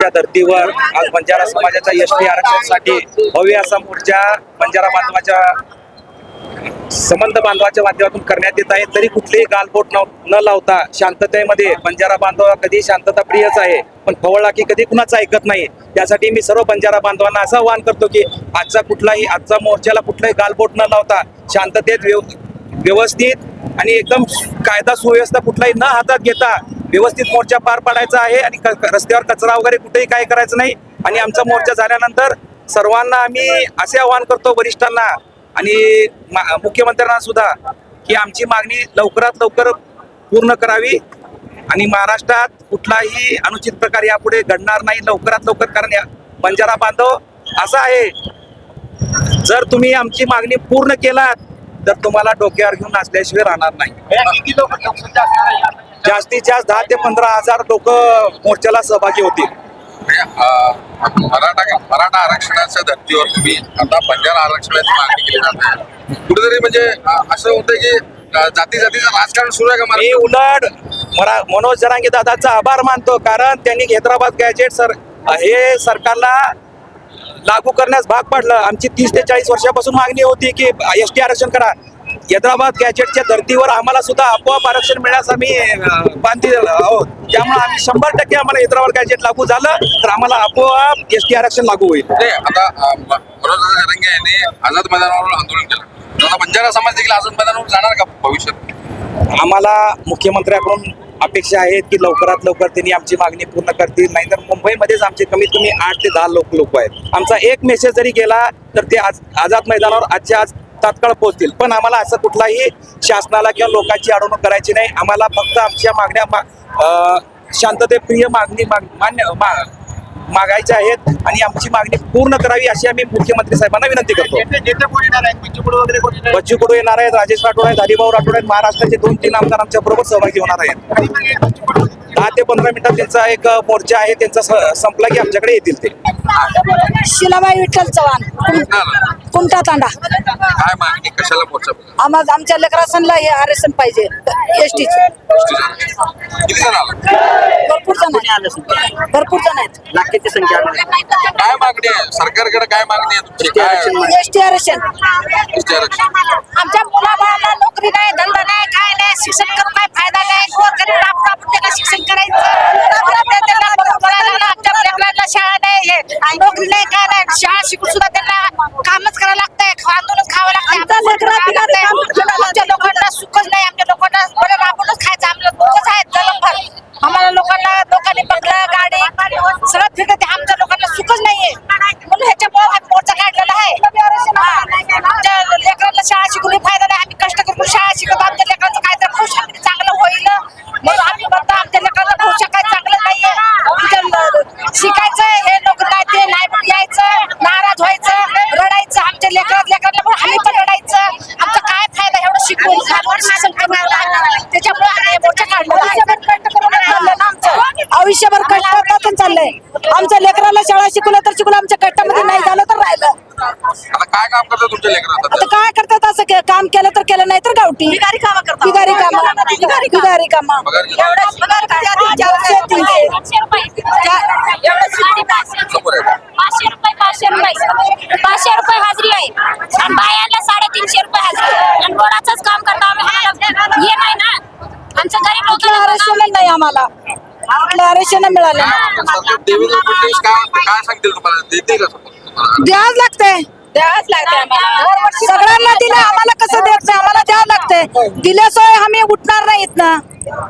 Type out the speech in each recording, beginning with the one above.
त्या धर्तीवर आज बंजारा समाजाच्या यशस्वी आरक्षणासाठी भव्य असा मोर्चा बंजारा बांधवाच्या संबंध बांधवाच्या माध्यमातून करण्यात येत आहे. तरी कुठलीही गालबोट न लावता शांततेमध्ये बंजारा बांधव कधी शांतता प्रियच आहे पण खवळला की कधी कुणाचं ऐकत नाही. त्यासाठी मी सर्व बंजारा बांधवांना असं आवाहन करतो की आजचा कुठलाही आजचा मोर्चाला कुठलाही गालबोट न लावता शांततेत व्यवस्थित आणि एकदम कायदा सुव्यवस्था कुठलाही न हातात घेता व्यवस्थित मोर्चा पार पाडायचा आहे आणि क- रस्त्यावर कचरा वगैरे कुठेही काय करायचं नाही. आणि आमचा मोर्चा झाल्यानंतर सर्वांना आम्ही असे आवाहन करतो वरिष्ठांना आणि मुख्यमंत्र्यांना सुद्धा की आमची मागणी लवकरात लवकर पूर्ण करावी. आणि महाराष्ट्रात कुठलाही अनुचित प्रकार यापुढे घडणार नाही लवकरात लवकर कारण बंजारा बांधव असा आहे. जर तुम्ही आमची मागणी पूर्ण केलात तर तुम्हाला डोक्यावर घेऊन असल्याशिवाय राहणार नाही. जास्तीत जास्त दहा ते पंधरा हजार लोक मोर्चाला सहभागी होतील. मराठा मराठा आरक्षणाच्या धर्तीवर तुम्ही आता बंजारा आरक्षणाची मागणी केली जाते. कुठेतरी म्हणजे असं होतं की जाती जातीचं राजकारण सुरू आहे का मी? उलट मरा मनोज जरांगे दादाचा आभार मानतो कारण त्यांनी हैदराबाद गॅजेट सर हे सरकारला लागू करण्यास भाग पडलं. आमची तीस ते चाळीस वर्षापासून मागणी होती की एस टी आरक्षण करा. हैदराबाद गॅजेटच्या धर्तीवर आम्हाला सुद्धा आपोआप आरक्षण मिळण्यास आम्ही अं, बांधील आहोत. त्यामुळे आम्ही शंभर टक्के आम्हाला हैदराबाद गॅजेट लागू झालं तर आम्हाला आपोआप एस टी आरक्षण लागू होईल. नाही आता आझाद मैदानावर आंदोलन केलं. आता बंजारा समाज देखील आझाद मैदानावर जाणार का भविष्यात? आम्हाला मुख्यमंत्र्याकडून अपेक्षा आहेत की लवकरात लवकर त्यांनी आमची मागणी पूर्ण करतील. नाहीतर मुंबईमध्येच आमचे कमीत कमी आठ ते दहा लोक लोक आहेत. आमचा एक मेसेज जरी गेला तर ते आज आझाद मैदानावर आजच्या आज तात्काळ पोहोचतील. पण आम्हाला असं कुठलाही शासनाला किंवा लोकांची अडवणूक करायची नाही. आम्हाला फक्त आमच्या मागण्या मा- शांततेप्रिय मागणी माग- मान्य मा- मागायच्या आहेत आणि आमची मागणी पूर्ण करावी अशी आम्ही मुख्यमंत्री साहेबांना विनंती करतो. बच्चू कडू येणार आहेत? राजेश राठोड आहेत हरिभाऊ राठोड आहेत महाराष्ट्राचे दोन तीन आमदार आमच्या बरोबर सहभागी होणार आहेत. दहा ते पंधरा मिनिटात त्यांचा एक मोर्चा आहे त्यांचा स- संपला की आमच्याकडे येतील ते. शिलाबाई विठ्ठल चव्हाण कुठं? कुमटा तांडा. काय मागणी? कशाला मोर्चा बोलला? आम्हाला आमच्या लेकरासनला हे आरक्षण पाहिजे एस टीचे किती जण आला? भरपूर जण आहेत. भरपूर जण आहेत. लाखेची संख्या. काय मागणी आहे? सरकारकडे काय मागणी आहे तुमची? काय एस टी आरक्षण. एसटी आरक्षण. आमच्या मुलाबाळांना नोकरी नाही धंदा नाही काय नाही शिक्षण करून काय फायदा नाही. त्यांना शिक्षण करायचं. त्यांना. आमच्या लेकरांना शाळा नाही. हे नोकरी नाही काय नाही. शाळा शिकून सुद्धा त्यांना कामच करावं लागतंय. खांदूनच खावं लागतंय. आमच्या लोकांना सुखच नाही. आमच्या लोकांना बरं आपणच खायचं आमच्या दुःखच आहे जलमभर आम्हाला लोकांना लोकांनी बंगला गाडी सगळं फिरत ते आमच्या लोकांना सुखच नाहीये. म्हणून ह्याच्यामुळे आम्ही मोर्चा काढलेला आहे. आमच्या लेकरांना शाळा शिकून फायदा नाही. आम्ही कष्ट करून शाळा शिकत आमच्या लेकरांचं काय तर भविष्य चांगलं होईल. म्हणून आम्ही म्हणतो आमच्या लेकरांना भविष्य काय चांगलं नाहीये. शिकायचं हे लोक नाही ते नाही यायचं नाराज व्हायचं रडायचं आमच्या लेकरात लेकरांना पण आम्ही पण रडायचं. आमचा काय फायदा एवढं शिकून? शासन शिक्षण त्याच्यामुळे आम्ही मोर्चा काढलो आयुष्यभर कष्ट चाललंय. आमच्या लेकराला शाळा शिकवलं तर शिकवलं आमच्या कष्टामध्ये नाही झालं तर राहिलं. आता काय काम करतात तुमच्या लेकरात आता? काय करतात असं के- काम केलं तर केलं नाही तर गावठी. बिगारी काम करतात. बिगारी काम. बिगारी काम. पगार किती? समोर आहे. पाचशे रुपये. पाचशे रुपये. पाचशे रुपये हाजरी आहे. आणि बायांना साडेतीनशे रुपये हाजरी आहे. आणि काम करतो आम्ही आम्हाला हे नाही ना. आमचं गरीब कुठलं लोकांना आरक्षण नाही आम्हाला. कुठलं आरक्षण मिळालं. नाही सरकार देवेंद्र फडणवीस काय काय सांगतील तुम्हाला? देतील का support तुम्हाला? द्यावंच लागतंय. द्यावंच लागतंय सगळ्यांना दिलं आम्हाला कसं देत नाही आम्हाला द्यावं लागतंय. दिल्याशिवाय आम्ही उठणार नाहीत ना.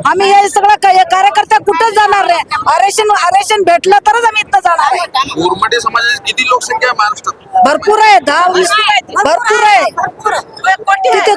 आम्ही हे सगळं क- कार्यकर्ते कुठंच जाणार नाही. आरक्षण आरक्षण भेटलं तरच आम्ही इथं जाणार आहे. गोरमाटे समाजाची किती लोकसंख्या आहे महाराष्ट्रात? भरपूर आहे दहा वीस भरपूर आहे? तिथे